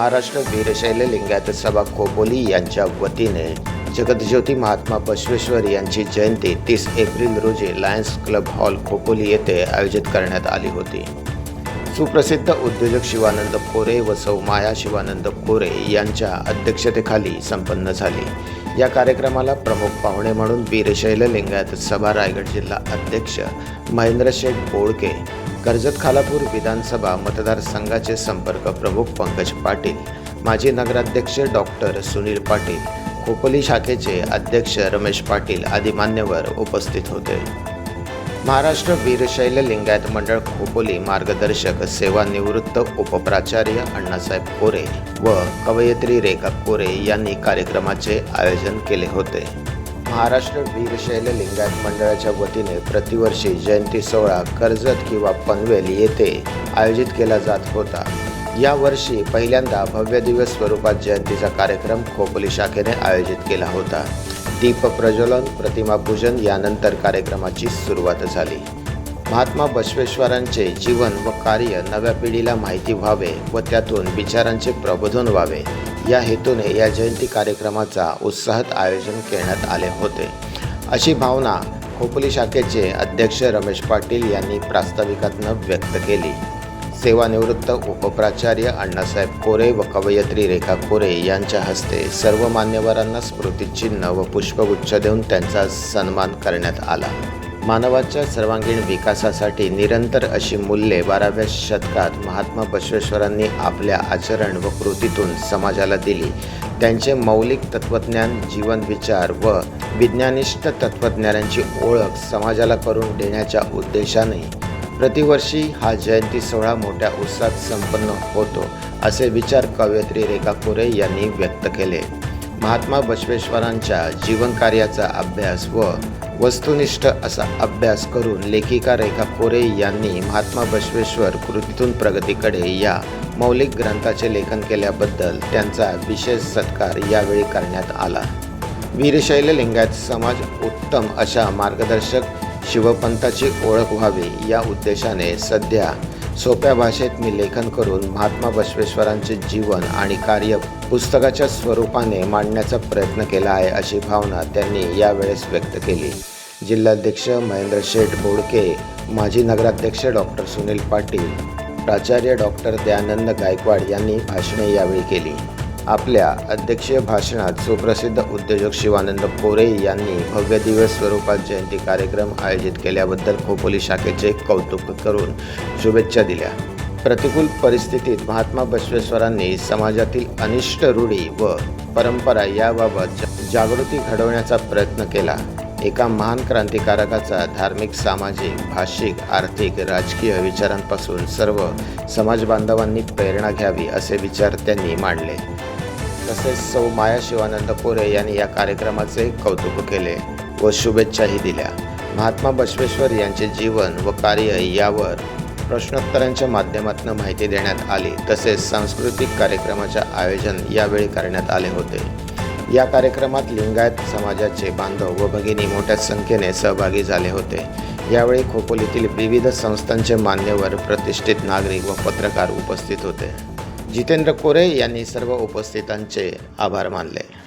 महाराष्ट्र वीरशैल लिंगायत सभा खोपोली यांच्या वतीने जगतज्योती महात्मा बसवेश्वर यांची जयंती तीस एप्रिल रोजी लायन्स क्लब हॉल खोपोली येथे आयोजित करण्यात आली होती. सुप्रसिद्ध उद्योजक शिवानंद कोरे व सौमाया शिवानंद कोरे यांच्या अध्यक्षतेखाली संपन्न झाली. या कार्यक्रमाला प्रमुख पाहुणे म्हणून वीरशैल लिंगायत सभा रायगड जिल्हा अध्यक्ष महेंद्र शेठ कर्जत खालापूर विधानसभा मतदारसंघाचे संपर्क प्रमुख पंकज पाटील माजी नगराध्यक्ष डॉक्टर सुनील पाटील खोपोली शाखेचे अध्यक्ष रमेश पाटील आदी मान्यवर उपस्थित होते. महाराष्ट्र वीरशैल लिंगायत मंडळ खोपोली मार्गदर्शक सेवानिवृत्त उपप्राचार्य अण्णासाहेब कोरे व कवयित्री रेखा कोरे यांनी कार्यक्रमाचे आयोजन केले होते. महाराष्ट्र वीरशैल लिंगायत मंडळाच्या वतीने प्रतिवर्षी जयंती सोहळा कर्जत किंवा पनवेल येथे आयोजित केला जात होता. या वर्षी पहिल्यांदा भव्य दिवस स्वरूपात जयंतीचा कार्यक्रम खोपोली शाखेने आयोजित केला होता. दीप प्रज्वलन प्रतिमा पूजन यानंतर कार्यक्रमाची सुरुवात झाली. महात्मा बसवेश्वरांचे जीवन व कार्य नव्या पिढीला माहिती व्हावे व त्यातून विचारांचे प्रबोधन व्हावे. या हेतूने या जयंती कार्यक्रमाचा उत्साहात आयोजन करण्यात आले होते. अशी भावना खोपोली शाखेचे अध्यक्ष रमेश पाटील यांनी प्रास्ताविकातनं व्यक्त केली. सेवानिवृत्त उपप्राचार्य अण्णासाहेब कोरे व कवयित्री रेखा कोरे यांच्या हस्ते सर्व मान्यवरांना स्मृतिचिन्ह व पुष्पगुच्छ देऊन त्यांचा सन्मान करण्यात आला. मानवाच्या सर्वांगीण विकासासाठी निरंतर अशी मूल्ये बाराव्या शतकात महात्मा बसवेश्वरांनी आपल्या आचरण व कृतीतून समाजाला दिली. त्यांचे मौलिक तत्त्वज्ञान जीवन विचार व विज्ञानिष्ठ तत्त्वज्ञानांची ओळख समाजाला करून देण्याच्या उद्देशाने प्रतिवर्षी हा जयंती सोहळा मोठ्या उत्साहात संपन्न होतो असे विचार कवयित्री रेखा कोरे यांनी व्यक्त केले. महात्मा बसवेश्वरांच्या जीवनकार्याचा अभ्यास व वस्तुनिष्ठ असा अभ्यास करून लेखिका रेखा कोरे यांनी महात्मा बसवेश्वर कृतीतून प्रगतीकडे या मौलिक ग्रंथाचे लेखन केल्याबद्दल त्यांचा विशेष सत्कार यावेळी करण्यात आला. वीरशैल लिंगायत समाज उत्तम अशा मार्गदर्शक शिवपंथाची ओळख व्हावी या उद्देशाने सध्या सोप्या भाषेत मी लेखन करून महात्मा बसवेश्वरांचे जीवन आणि कार्य पुस्तकाच्या स्वरूपाने मांडण्याचा प्रयत्न केला आहे अशी भावना त्यांनी यावेळेस व्यक्त केली. जिल्हाध्यक्ष महेंद्र शेठ बोडके माजी नगराध्यक्ष डॉक्टर सुनील पाटील प्राचार्य डॉक्टर दयानंद गायकवाड यांनी भाषणे यावेळी केली. आपल्या अध्यक्षीय भाषणात सुप्रसिद्ध उद्योजक शिवानंद कोरे यांनी भव्य दिवस स्वरूपात जयंती कार्यक्रम आयोजित केल्याबद्दल खोपोली शाखेचे कौतुक करून शुभेच्छा दिल्या. प्रतिकूल परिस्थितीत महात्मा बसवेश्वरांनी समाजातील अनिष्ट रूढी व परंपरा याबाबत जा- जागृती घडवण्याचा प्रयत्न केला. एका महान क्रांतिकारकाचा धार्मिक सामाजिक भाषिक आर्थिक राजकीय विचारांपासून सर्व समाजबांधवांनी प्रेरणा घ्यावी असे विचार त्यांनी मांडले. तसेच सौ माया शिवानंद कोरे यांनी या कार्यक्रमाचे कौतुक केले व शुभेच्छाही दिल्या. महात्मा बसवेश्वर यांचे जीवन व कार्य यावर प्रश्नोत्तरांच्या माध्यमातून माहिती देण्यात आली. तसेच सांस्कृतिक कार्यक्रमाचे आयोजन यावेळी करण्यात आले होते. या कार्यक्रमात लिंगायत समाजाचे बांधव व भगिनी मोठ्या संख्येने सहभागी झाले होते. यावेळी खोपोलीतील विविध संस्थांचे मान्यवर प्रतिष्ठित नागरिक व पत्रकार उपस्थित होते. जितेंद्र कोरे यांनी सर्व उपस्थितांचे आभार मानले.